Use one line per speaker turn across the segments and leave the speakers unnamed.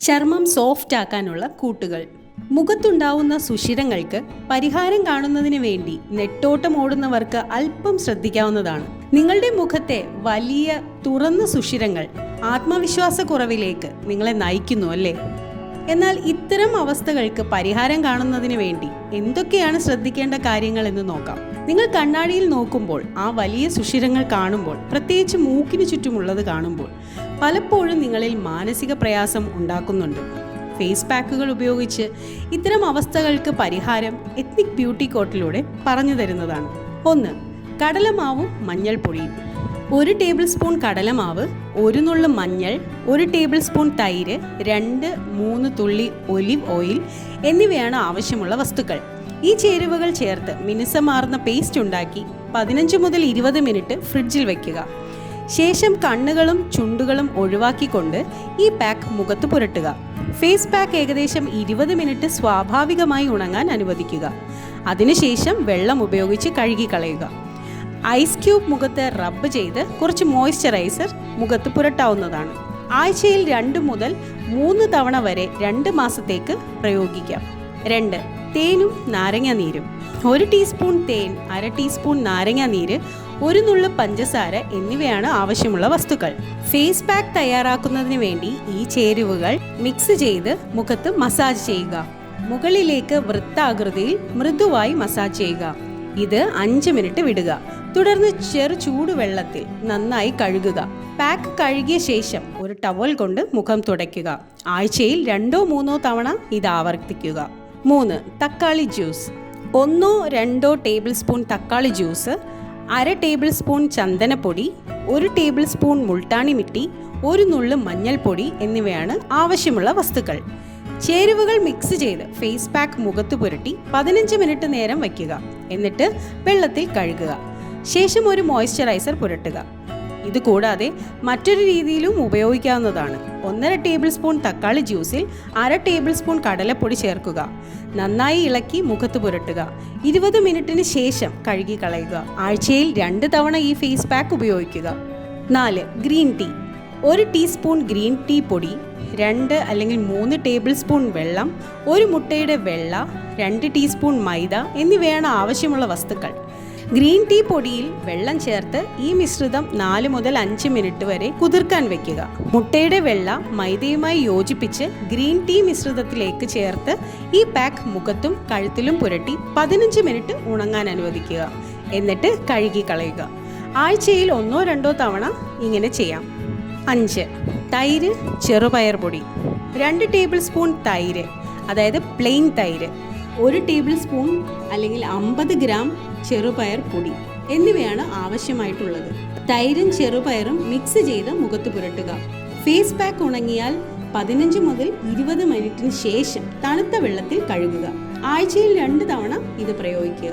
ചർമ്മം സോഫ്റ്റ് ആക്കാനുള്ള കൂട്ടുകൾ. മുഖത്തുണ്ടാവുന്ന സുഷിരങ്ങൾക്ക് പരിഹാരം കാണുന്നതിന് വേണ്ടി നെട്ടോട്ടം ഓടുന്നവർക്ക് അല്പം ശ്രദ്ധിക്കാവുന്നതാണ്. നിങ്ങളുടെ മുഖത്തെ വലിയ തുറന്ന സുഷിരങ്ങൾ ആത്മവിശ്വാസക്കുറവിലേക്ക് നിങ്ങളെ നയിക്കുന്നു അല്ലേ? എന്നാൽ ഇത്തരം അവസ്ഥകൾക്ക് പരിഹാരം കാണുന്നതിന് വേണ്ടി എന്തൊക്കെയാണ് ശ്രദ്ധിക്കേണ്ട കാര്യങ്ങൾ എന്ന് നോക്കാം. നിങ്ങൾ കണ്ണാടിയിൽ നോക്കുമ്പോൾ ആ വലിയ സുഷിരങ്ങൾ കാണുമ്പോൾ പ്രത്യേകിച്ച് മൂക്കിന് ചുറ്റുമുള്ളത് കാണുമ്പോൾ പലപ്പോഴും നിങ്ങളിൽ മാനസിക പ്രയാസം ഉണ്ടാക്കുന്നുണ്ട്. ഫേസ് പാക്കുകൾ ഉപയോഗിച്ച് ഇത്തരം അവസ്ഥകൾക്ക് പരിഹാരം എത്നിക് ബ്യൂട്ടി കോട്ടിലൂടെ പറഞ്ഞു തരുന്നതാണ്. ഒന്ന് കടലമാവും മഞ്ഞൾപ്പൊടിയും. ഒരു ടേബിൾ സ്പൂൺ കടലമാവ് ഒരു നുള്ളു മഞ്ഞൾ ഒരു ടേബിൾ സ്പൂൺ തൈര് രണ്ട് മൂന്ന് തുള്ളി ഒലിവ് ഓയിൽ എന്നിവയാണ് ആവശ്യമുള്ള വസ്തുക്കൾ. ഈ ചേരുവകൾ ചേർത്ത് മിനുസമാർന്ന പേസ്റ്റ് ഉണ്ടാക്കി പതിനഞ്ച് മുതൽ ഇരുപത് മിനിറ്റ് ഫ്രിഡ്ജിൽ വയ്ക്കുക ശേഷം കണ്ണുകളും ചുണ്ടുകളും ഒഴിവാക്കിക്കൊണ്ട് ഈ പാക്ക് മുഖത്ത് പുരട്ടുക. ഫേസ് പാക്ക് ഏകദേശം ഇരുപത് മിനിറ്റ് സ്വാഭാവികമായി ഉണങ്ങാൻ അനുവദിക്കുക. അതിനുശേഷം വെള്ളം ഉപയോഗിച്ച് കഴുകിക്കളയുക. ഐസ് ക്യൂബ് മുഖത്ത് റബ്ബ് ചെയ്ത് കുറച്ച് മോയ്സ്ചറൈസർ മുഖത്ത് പുരട്ടാവുന്നതാണ്. ആഴ്ചയിൽ രണ്ട് മുതൽ മൂന്ന് തവണ വരെ രണ്ട് മാസത്തേക്ക് പ്രയോഗിക്കാം. രണ്ട് തേനും നാരങ്ങ നീരും. ഒരു ടീസ്പൂൺ തേൻ അര ടീസ്പൂൺ നാരങ്ങ നീര് ഒരു നുള്ളു പഞ്ചസാര എന്നിവയാണ് ആവശ്യമുള്ള വസ്തുക്കൾ. ഫേസ് പാക്ക് തയ്യാറാക്കുന്നതിന് വേണ്ടി ഈ ചേരുവകൾ മിക്സ് ചെയ്ത് മുഖത്ത് മസാജ് ചെയ്യുക. മുകളിലേക്ക് വൃത്താകൃതിയിൽ മൃദുവായി മസാജ് ചെയ്യുക. ഇത് അഞ്ച് മിനിറ്റ് വിടുക. തുടർന്ന് ചെറു ചൂടുവെള്ളത്തിൽ നന്നായി കഴുകുക. പാക്ക് കഴുകിയ ശേഷം ഒരു ടവൽ കൊണ്ട് മുഖം തുടയ്ക്കുക. ആഴ്ചയിൽ രണ്ടോ മൂന്നോ തവണ ഇത് ആവർത്തിക്കുക. മൂന്ന് തക്കാളി ജ്യൂസ് ഒന്നോ രണ്ടോ ടേബിൾ സ്പൂൺ തക്കാളി ജ്യൂസ് അര ടേബിൾ സ്പൂൺ ചന്ദനപ്പൊടി ഒരു ടേബിൾ സ്പൂൺ മുൾട്ടാണി മിട്ടി ഒരു നുള്ളു മഞ്ഞൾപ്പൊടി എന്നിവയാണ് ആവശ്യമുള്ള വസ്തുക്കൾ. ചേരുവകൾ മിക്സ് ചെയ്ത് ഫേസ് പാക്ക് മുഖത്ത് പുരട്ടി പതിനഞ്ച് മിനിറ്റ് നേരം വയ്ക്കുക. എന്നിട്ട് വെള്ളത്തിൽ കഴുകുക. ശേഷം ഒരു മോയ്സ്ചറൈസർ പുരട്ടുക. ഇത് കൂടാതെ മറ്റൊരു രീതിയിലും ഉപയോഗിക്കാവുന്നതാണ്. ഒന്നര ടേബിൾ സ്പൂൺ തക്കാളി ജ്യൂസിൽ അര ടേബിൾ സ്പൂൺ കടലപ്പൊടി ചേർക്കുക. നന്നായി ഇളക്കി മുഖത്ത് പുരട്ടുക. ഇരുപത് മിനിറ്റിന് ശേഷം കഴുകി കളയുക. ആഴ്ചയിൽ രണ്ട് തവണ ഈ ഫേസ് പാക്ക് ഉപയോഗിക്കുക. നാല് ഗ്രീൻ ടീ. ഒരു ടീസ്പൂൺ ഗ്രീൻ ടീ പൊടി രണ്ട് അല്ലെങ്കിൽ മൂന്ന് ടേബിൾ സ്പൂൺ വെള്ളം ഒരു മുട്ടയുടെ വെള്ള രണ്ട് ടീസ്പൂൺ മൈദ എന്നിവയാണ് ആവശ്യമുള്ള വസ്തുക്കൾ. ഗ്രീൻ ടീ പൊടിയിൽ വെള്ളം ചേർത്ത് ഈ മിശ്രിതം നാല് മുതൽ അഞ്ച് മിനിറ്റ് വരെ കുതിർക്കാൻ വെക്കുക. മുട്ടയുടെ വെള്ള മൈദയുമായി യോജിപ്പിച്ച് ഗ്രീൻ ടീ മിശ്രിതത്തിലേക്ക് ചേർത്ത് ഈ പാക്ക് മുഖത്തും കഴുത്തിലും പുരട്ടി പതിനഞ്ച് മിനിറ്റ് ഉണങ്ങാൻ അനുവദിക്കുക. എന്നിട്ട് കഴുകി കളയുക. ആഴ്ചയിൽ ഒന്നോ രണ്ടോ തവണ ഇങ്ങനെ ചെയ്യാം. അഞ്ച്. തൈര് ചെറുപയർ പൊടി. രണ്ട് ടേബിൾ സ്പൂൺ തൈര്. അതായത് പ്ലെയിൻ തൈര്. ഒരു ടേബിൾ സ്പൂൺ അല്ലെങ്കിൽ അമ്പത് ഗ്രാം ചെറുപയർ പൊടി എന്നിവയാണ് ആവശ്യമായിട്ടുള്ളത്. തൈരും ചെറുപയറും മിക്സ് ചെയ്ത് മുഖത്ത് പുരട്ടുക. ഫേസ് പാക്ക് ഉണങ്ങിയാൽ പതിനഞ്ച് മുതൽ ഇരുപത് മിനിറ്റിന് ശേഷം തണുത്ത വെള്ളത്തിൽ കഴുകുക. ആഴ്ചയിൽ രണ്ട് തവണ ഇത് പ്രയോഗിക്കുക.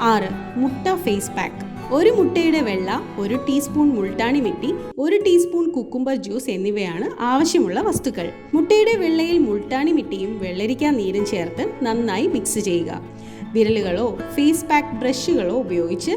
ആറ് മുട്ട ഫേസ് പാക്ക് ഒരു മുട്ടയുടെ വെള്ള ഒരു ടീസ്പൂൺ മുൾട്ടാണി വെട്ടി ഒരു ടീസ്പൂൺ കുക്കുംബർ ജ്യൂസ് എന്നിവയാണ് ആവശ്യമുള്ള വസ്തുക്കൾ. മുട്ടയുടെ വെള്ളയിൽ മുൾട്ടാണി മിട്ടിയും വെള്ളരിക്ക നീരും ചേർത്ത് നന്നായി മിക്സ് ചെയ്യുക. വിരലുകളോ ഫേസ് പാക്ക് ബ്രഷുകളോ ഉപയോഗിച്ച്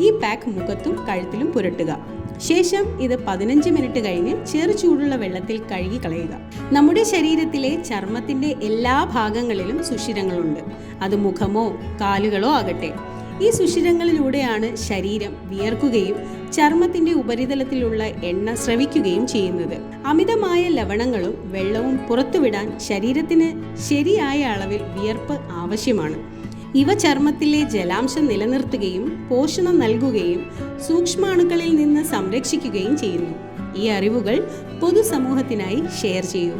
ഈ പാക്ക് മുഖത്തും കഴുത്തിലും പുരട്ടുക. ശേഷം ഇത് പതിനഞ്ച് മിനിറ്റ് കഴിഞ്ഞ് ചെറു ചൂടുള്ള വെള്ളത്തിൽ കഴുകി കളയുക. നമ്മുടെ ശരീരത്തിലെ ചർമ്മത്തിന്റെ എല്ലാ ഭാഗങ്ങളിലും സുഷിരങ്ങളുണ്ട്. അത് മുഖമോ കാലുകളോ ആകട്ടെ. ഈ സുഷിരങ്ങളിലൂടെയാണ് ശരീരം വിയർക്കുകയും ചർമ്മത്തിന്റെ ഉപരിതലത്തിലുള്ള എണ്ണ സ്രവിക്കുകയും ചെയ്യുന്നത്. അമിതമായ ലവണങ്ങളും വെള്ളവും പുറത്തുവിടാൻ ശരീരത്തിന് ശരിയായ അളവിൽ വിയർപ്പ് ആവശ്യമാണ്. ഇവ ചർമ്മത്തിലെ ജലാംശം നിലനിർത്തുകയും പോഷണം നൽകുകയും സൂക്ഷ്മാണുക്കളിൽ നിന്ന് സംരക്ഷിക്കുകയും ചെയ്യുന്നു. ഈ അറിവുകൾ പൊതുസമൂഹത്തിനായി ഷെയർ ചെയ്യൂ.